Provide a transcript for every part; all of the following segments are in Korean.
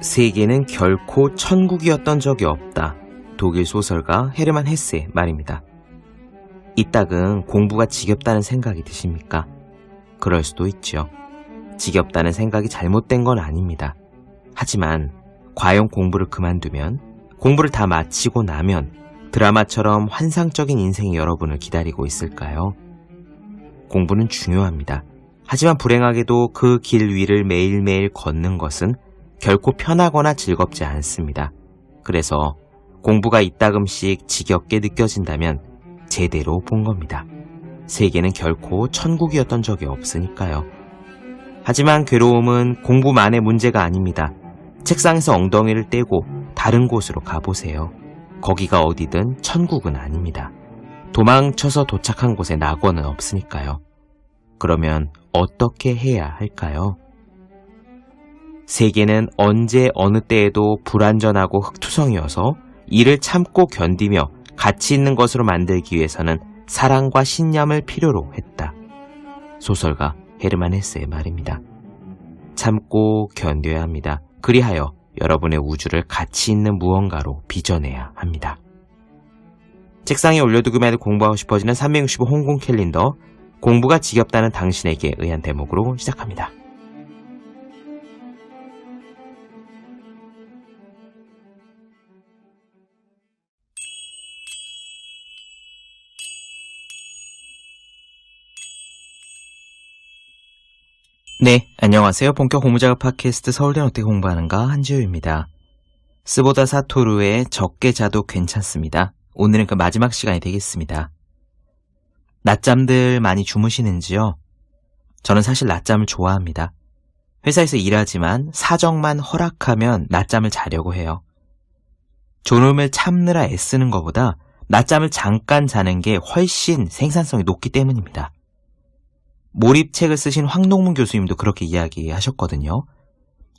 세계는 결코 천국이었던 적이 없다. 독일 소설가 헤르만 헤스의 말입니다. 이 딱은 공부가 지겹다는 생각이 드십니까? 그럴 수도 있죠. 지겹다는 생각이 잘못된 건 아닙니다. 하지만 과연 공부를 그만두면 공부를 다 마치고 나면 드라마처럼 환상적인 인생이 여러분을 기다리고 있을까요? 공부는 중요합니다. 하지만 불행하게도 그 길 위를 매일매일 걷는 것은 결코 편하거나 즐겁지 않습니다. 그래서 공부가 이따금씩 지겹게 느껴진다면 제대로 본 겁니다. 세계는 결코 천국이었던 적이 없으니까요. 하지만 괴로움은 공부만의 문제가 아닙니다. 책상에서 엉덩이를 떼고 다른 곳으로 가보세요. 거기가 어디든 천국은 아닙니다. 도망쳐서 도착한 곳에 낙원은 없으니까요. 그러면 어떻게 해야 할까요? 세계는 언제 어느 때에도 불완전하고 흙투성이어서 이를 참고 견디며 가치 있는 것으로 만들기 위해서는 사랑과 신념을 필요로 했다. 소설가 헤르만 헤스의 말입니다. 참고 견뎌야 합니다. 그리하여 여러분의 우주를 가치 있는 무언가로 빚어내야 합니다. 책상에 올려두기만 해도 공부하고 싶어지는 365 홍콩 캘린더 공부가 지겹다는 당신에게 의한 대목으로 시작합니다. 네, 안녕하세요. 본격 공부작업 팟캐스트 서울대는 어떻게 공부하는가 한지우입니다. 스보다 사토루의 적게 자도 괜찮습니다. 오늘은 그 마지막 시간이 되겠습니다. 낮잠들 많이 주무시는지요? 저는 사실 낮잠을 좋아합니다. 회사에서 일하지만 사정만 허락하면 낮잠을 자려고 해요. 졸음을 참느라 애쓰는 것보다 낮잠을 잠깐 자는 게 훨씬 생산성이 높기 때문입니다. 몰입책을 쓰신 황동문 교수님도 그렇게 이야기하셨거든요.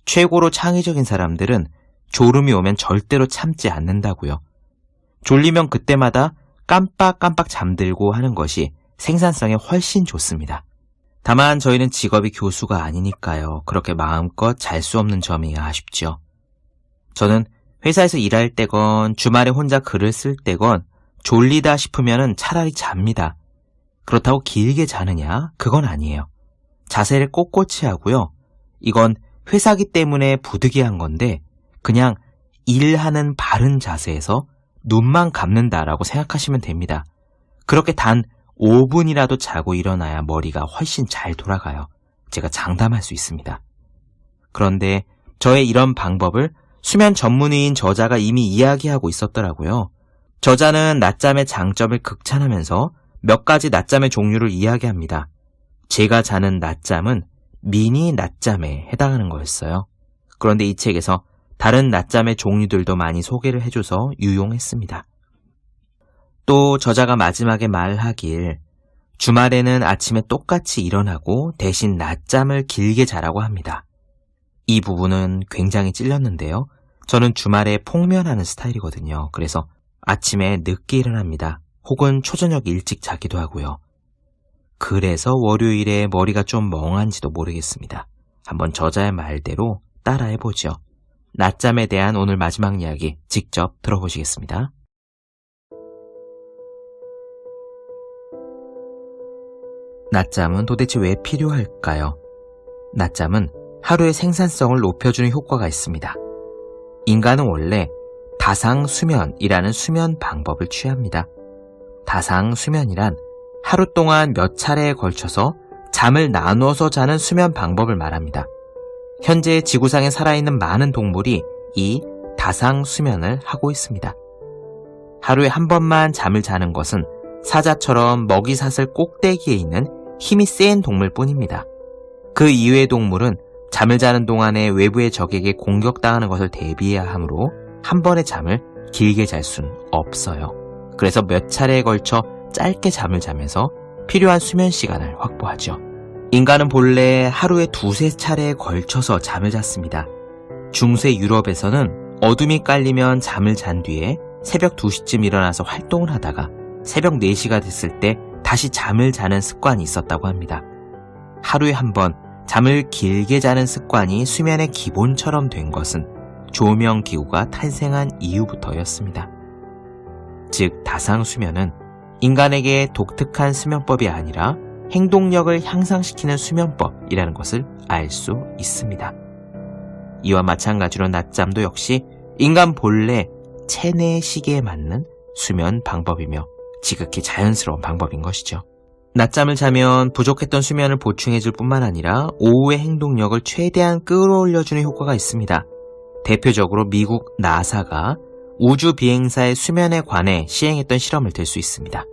최고로 창의적인 사람들은 졸음이 오면 절대로 참지 않는다고요. 졸리면 그때마다 깜빡깜빡 잠들고 하는 것이 생산성에 훨씬 좋습니다. 다만 저희는 직업이 교수가 아니니까요. 그렇게 마음껏 잘 수 없는 점이 아쉽죠. 저는 회사에서 일할 때건 주말에 혼자 글을 쓸 때건 졸리다 싶으면 차라리 잡니다. 그렇다고 길게 자느냐? 그건 아니에요. 자세를 꼿꼿이 하고요. 이건 회사기 때문에 부득이한 건데 그냥 일하는 바른 자세에서 눈만 감는다라고 생각하시면 됩니다. 그렇게 단 5분이라도 자고 일어나야 머리가 훨씬 잘 돌아가요. 제가 장담할 수 있습니다. 그런데 저의 이런 방법을 수면 전문의인 저자가 이미 이야기하고 있었더라고요. 저자는 낮잠의 장점을 극찬하면서 몇 가지 낮잠의 종류를 이야기합니다. 제가 자는 낮잠은 미니 낮잠에 해당하는 거였어요. 그런데 이 책에서 다른 낮잠의 종류들도 많이 소개를 해줘서 유용했습니다. 또 저자가 마지막에 말하길 주말에는 아침에 똑같이 일어나고 대신 낮잠을 길게 자라고 합니다. 이 부분은 굉장히 찔렸는데요. 저는 주말에 폭면하는 스타일이거든요. 그래서 아침에 늦게 일어납니다. 혹은 초저녁 일찍 자기도 하고요. 그래서 월요일에 머리가 좀 멍한지도 모르겠습니다. 한번 저자의 말대로 따라해보죠. 낮잠에 대한 오늘 마지막 이야기 직접 들어보시겠습니다. 낮잠은 도대체 왜 필요할까요? 낮잠은 하루의 생산성을 높여주는 효과가 있습니다. 인간은 원래 다상 수면이라는 수면 방법을 취합니다. 다상 수면이란 하루 동안 몇 차례에 걸쳐서 잠을 나누어서 자는 수면 방법을 말합니다. 현재 지구상에 살아있는 많은 동물이 이 다상 수면을 하고 있습니다. 하루에 한 번만 잠을 자는 것은 사자처럼 먹이사슬 꼭대기에 있는 힘이 센 동물뿐입니다. 그 이외의 동물은 잠을 자는 동안에 외부의 적에게 공격당하는 것을 대비해야 하므로 한 번의 잠을 길게 잘 수는 없어요. 그래서 몇 차례에 걸쳐 짧게 잠을 자면서 필요한 수면 시간을 확보하죠. 인간은 본래 하루에 두세 차례에 걸쳐서 잠을 잤습니다. 중세 유럽에서는 어둠이 깔리면 잠을 잔 뒤에 새벽 2시쯤 일어나서 활동을 하다가 새벽 4시가 됐을 때 다시 잠을 자는 습관이 있었다고 합니다. 하루에 한 번 잠을 길게 자는 습관이 수면의 기본처럼 된 것은 조명 기구가 탄생한 이후부터였습니다. 즉, 다상수면은 인간에게 독특한 수면법이 아니라 행동력을 향상시키는 수면법이라는 것을 알 수 있습니다. 이와 마찬가지로 낮잠도 역시 인간 본래 체내 시계에 맞는 수면 방법이며 지극히 자연스러운 방법인 것이죠. 낮잠을 자면 부족했던 수면을 보충해줄 뿐만 아니라 오후의 행동력을 최대한 끌어올려주는 효과가 있습니다. 대표적으로 미국 나사가 우주 비행사의 수면에 관해 시행했던 실험을 들 수 있습니다.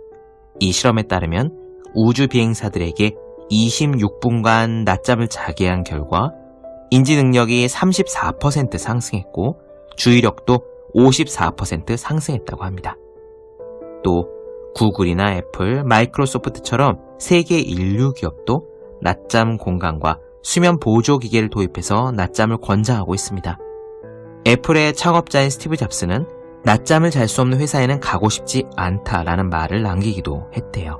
이 실험에 따르면 우주 비행사들에게 26분간 낮잠을 자게 한 결과 인지 능력이 34% 상승했고 주의력도 54% 상승했다고 합니다. 또 구글이나 애플, 마이크로소프트처럼 세계 인류 기업도 낮잠 공간과 수면 보조 기계를 도입해서 낮잠을 권장하고 있습니다. 애플의 창업자인 스티브 잡스는 낮잠을 잘 수 없는 회사에는 가고 싶지 않다라는 말을 남기기도 했대요.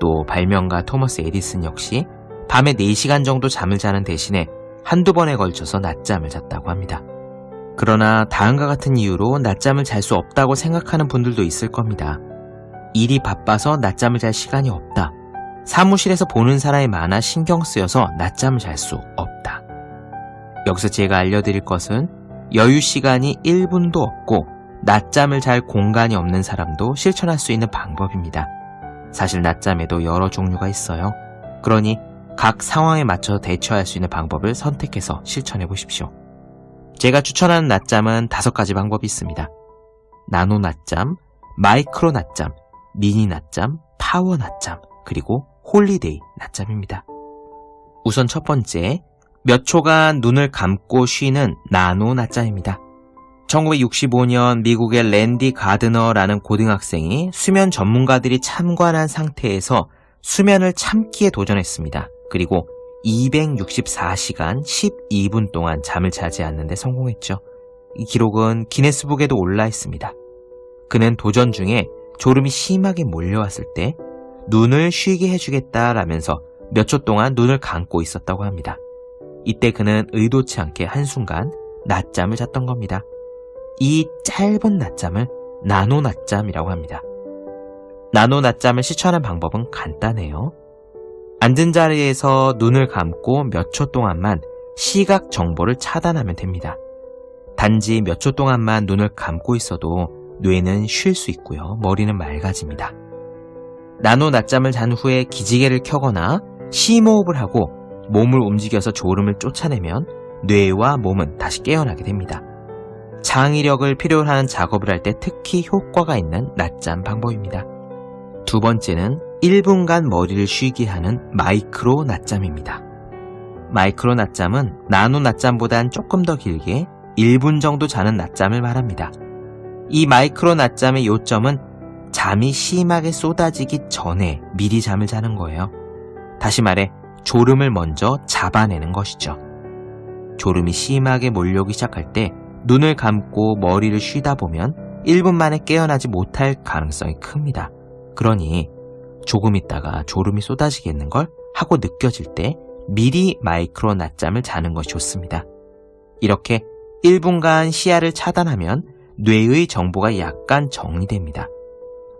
또 발명가 토머스 에디슨 역시 밤에 4시간 정도 잠을 자는 대신에 한두 번에 걸쳐서 낮잠을 잤다고 합니다. 그러나 다음과 같은 이유로 낮잠을 잘 수 없다고 생각하는 분들도 있을 겁니다. 일이 바빠서 낮잠을 잘 시간이 없다. 사무실에서 보는 사람이 많아 신경 쓰여서 낮잠을 잘 수 없다. 여기서 제가 알려드릴 것은 여유 시간이 1분도 없고 낮잠을 잘 공간이 없는 사람도 실천할 수 있는 방법입니다. 사실 낮잠에도 여러 종류가 있어요. 그러니 각 상황에 맞춰 대처할 수 있는 방법을 선택해서 실천해 보십시오. 제가 추천하는 낮잠은 다섯 가지 방법이 있습니다. 나노 낮잠, 마이크로 낮잠, 미니 낮잠, 파워 낮잠, 그리고 홀리데이 낮잠입니다. 우선 첫 번째, 몇 초간 눈을 감고 쉬는 나노 낮잠입니다. 1965년 미국의 랜디 가드너라는 고등학생이 수면 전문가들이 참관한 상태에서 수면을 참기에 도전했습니다. 그리고 264시간 12분 동안 잠을 자지 않는데 성공했죠. 이 기록은 기네스북에도 올라 있습니다. 그는 도전 중에 졸음이 심하게 몰려왔을 때 눈을 쉬게 해주겠다라면서 몇 초 동안 눈을 감고 있었다고 합니다. 이때 그는 의도치 않게 한순간 낮잠을 잤던 겁니다. 이 짧은 낮잠을 나노 낮잠이라고 합니다. 나노 낮잠을 실천하는 방법은 간단해요. 앉은 자리에서 눈을 감고 몇 초 동안만 시각 정보를 차단하면 됩니다. 단지 몇 초 동안만 눈을 감고 있어도 뇌는 쉴 수 있고요. 머리는 맑아집니다. 나노 낮잠을 잔 후에 기지개를 켜거나 심호흡을 하고 몸을 움직여서 졸음을 쫓아내면 뇌와 몸은 다시 깨어나게 됩니다. 창의력을 필요로 하는 작업을 할 때 특히 효과가 있는 낮잠 방법입니다. 두 번째는 1분간 머리를 쉬게 하는 마이크로 낮잠입니다. 마이크로 낮잠은 나노 낮잠보단 조금 더 길게 1분 정도 자는 낮잠을 말합니다. 이 마이크로 낮잠의 요점은 잠이 심하게 쏟아지기 전에 미리 잠을 자는 거예요. 다시 말해, 졸음을 먼저 잡아내는 것이죠. 졸음이 심하게 몰려오기 시작할 때 눈을 감고 머리를 쉬다 보면 1분 만에 깨어나지 못할 가능성이 큽니다. 그러니 조금 있다가 졸음이 쏟아지겠는 걸 하고 느껴질 때 미리 마이크로 낮잠을 자는 것이 좋습니다. 이렇게 1분간 시야를 차단하면 뇌의 정보가 약간 정리됩니다.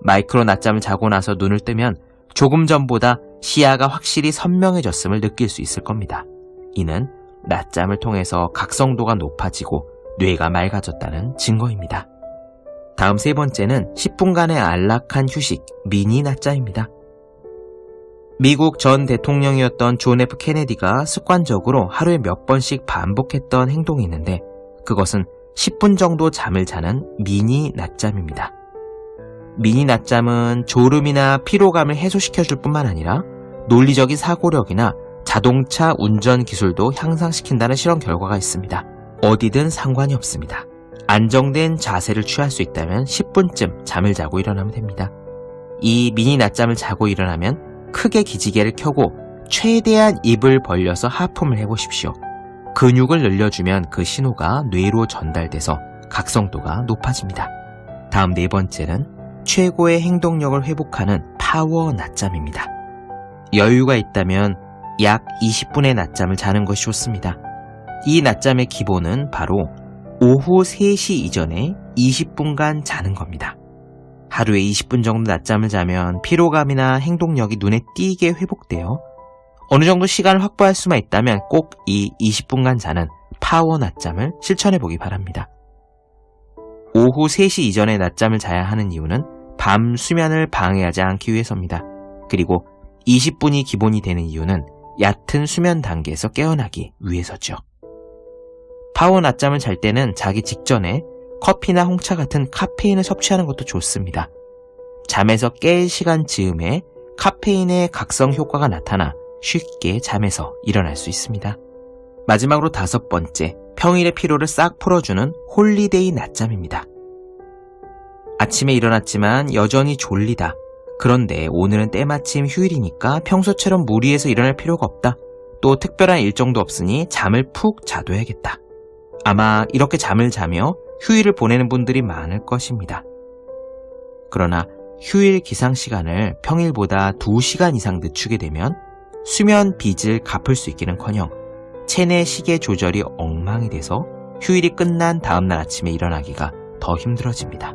마이크로 낮잠을 자고 나서 눈을 뜨면 조금 전보다 시야가 확실히 선명해졌음을 느낄 수 있을 겁니다. 이는 낮잠을 통해서 각성도가 높아지고 뇌가 맑아졌다는 증거입니다. 다음 세 번째는 10분간의 안락한 휴식, 미니 낮잠입니다. 미국 전 대통령이었던 존 F 케네디가 습관적으로 하루에 몇 번씩 반복했던 행동이 있는데 그것은 10분 정도 잠을 자는 미니 낮잠입니다. 미니 낮잠은 졸음이나 피로감을 해소시켜 줄 뿐만 아니라 논리적인 사고력이나 자동차 운전 기술도 향상시킨다는 실험 결과가 있습니다. 어디든 상관이 없습니다. 안정된 자세를 취할 수 있다면 10분쯤 잠을 자고 일어나면 됩니다. 이 미니 낮잠을 자고 일어나면 크게 기지개를 켜고 최대한 입을 벌려서 하품을 해보십시오. 근육을 늘려주면 그 신호가 뇌로 전달돼서 각성도가 높아집니다. 다음 네 번째는 최고의 행동력을 회복하는 파워 낮잠입니다. 여유가 있다면 약 20분의 낮잠을 자는 것이 좋습니다. 이 낮잠의 기본은 바로 오후 3시 이전에 20분간 자는 겁니다. 하루에 20분 정도 낮잠을 자면 피로감이나 행동력이 눈에 띄게 회복되어 어느 정도 시간을 확보할 수만 있다면 꼭 이 20분간 자는 파워 낮잠을 실천해 보기 바랍니다. 오후 3시 이전에 낮잠을 자야 하는 이유는 밤 수면을 방해하지 않기 위해서입니다. 그리고 20분이 기본이 되는 이유는 얕은 수면 단계에서 깨어나기 위해서죠. 파워 낮잠을 잘 때는 자기 직전에 커피나 홍차 같은 카페인을 섭취하는 것도 좋습니다. 잠에서 깰 시간 즈음에 카페인의 각성 효과가 나타나 쉽게 잠에서 일어날 수 있습니다. 마지막으로 다섯 번째, 평일의 피로를 싹 풀어주는 홀리데이 낮잠입니다. 아침에 일어났지만 여전히 졸리다. 그런데 오늘은 때마침 휴일이니까 평소처럼 무리해서 일어날 필요가 없다. 또 특별한 일정도 없으니 잠을 푹 자둬야겠다. 아마 이렇게 잠을 자며 휴일을 보내는 분들이 많을 것입니다. 그러나 휴일 기상 시간을 평일보다 2시간 이상 늦추게 되면 수면 빚을 갚을 수 있기는커녕 체내 시계 조절이 엉망이 돼서 휴일이 끝난 다음날 아침에 일어나기가 더 힘들어집니다.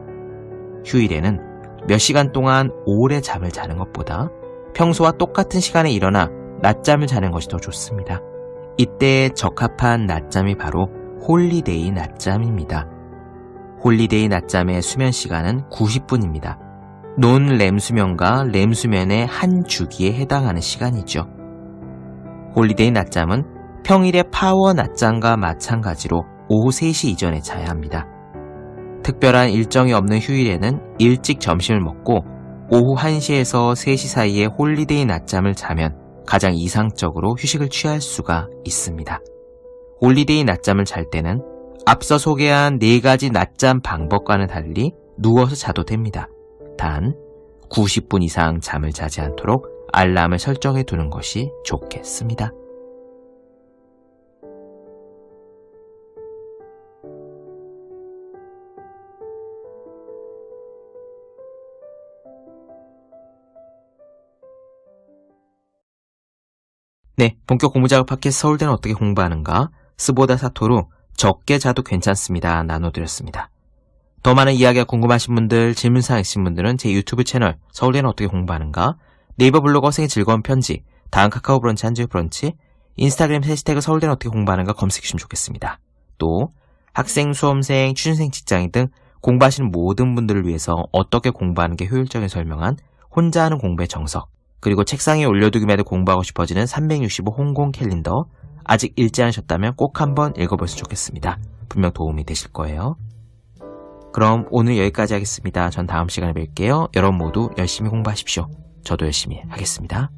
휴일에는 몇 시간 동안 오래 잠을 자는 것보다 평소와 똑같은 시간에 일어나 낮잠을 자는 것이 더 좋습니다. 이때 적합한 낮잠이 바로 홀리데이 낮잠입니다. 홀리데이 낮잠의 수면 시간은 90분입니다. 논램 수면과 램 수면의 한 주기에 해당하는 시간이죠. 홀리데이 낮잠은 평일의 파워 낮잠과 마찬가지로 오후 3시 이전에 자야 합니다. 특별한 일정이 없는 휴일에는 일찍 점심을 먹고 오후 1시에서 3시 사이에 홀리데이 낮잠을 자면 가장 이상적으로 휴식을 취할 수가 있습니다. 홀리데이 낮잠을 잘 때는 앞서 소개한 4가지 낮잠 방법과는 달리 누워서 자도 됩니다. 단 90분 이상 잠을 자지 않도록 알람을 설정해 두는 것이 좋겠습니다. 네, 본격 공부 작업 팟캐스트 서울대는 어떻게 공부하는가? 스보다 사토로 적게 자도 괜찮습니다. 나눠드렸습니다. 더 많은 이야기가 궁금하신 분들, 질문사항 있으신 분들은 제 유튜브 채널 서울대는 어떻게 공부하는가? 네이버 블로그 생의 즐거운 편지, 다음 카카오 브런치 한주의 브런치, 인스타그램 해시태그 서울대는 어떻게 공부하는가 검색해 주시면 좋겠습니다. 또 학생, 수험생, 취준생, 직장인 등 공부하시는 모든 분들을 위해서 어떻게 공부하는 게 효율적인 설명한 혼자 하는 공부의 정석, 그리고 책상에 올려두기만 해도 공부하고 싶어지는 365 홍콩 캘린더 아직 읽지 않으셨다면 꼭 한번 읽어보시면 좋겠습니다. 분명 도움이 되실 거예요. 그럼 오늘 여기까지 하겠습니다. 전 다음 시간에 뵐게요. 여러분 모두 열심히 공부하십시오. 저도 열심히 하겠습니다.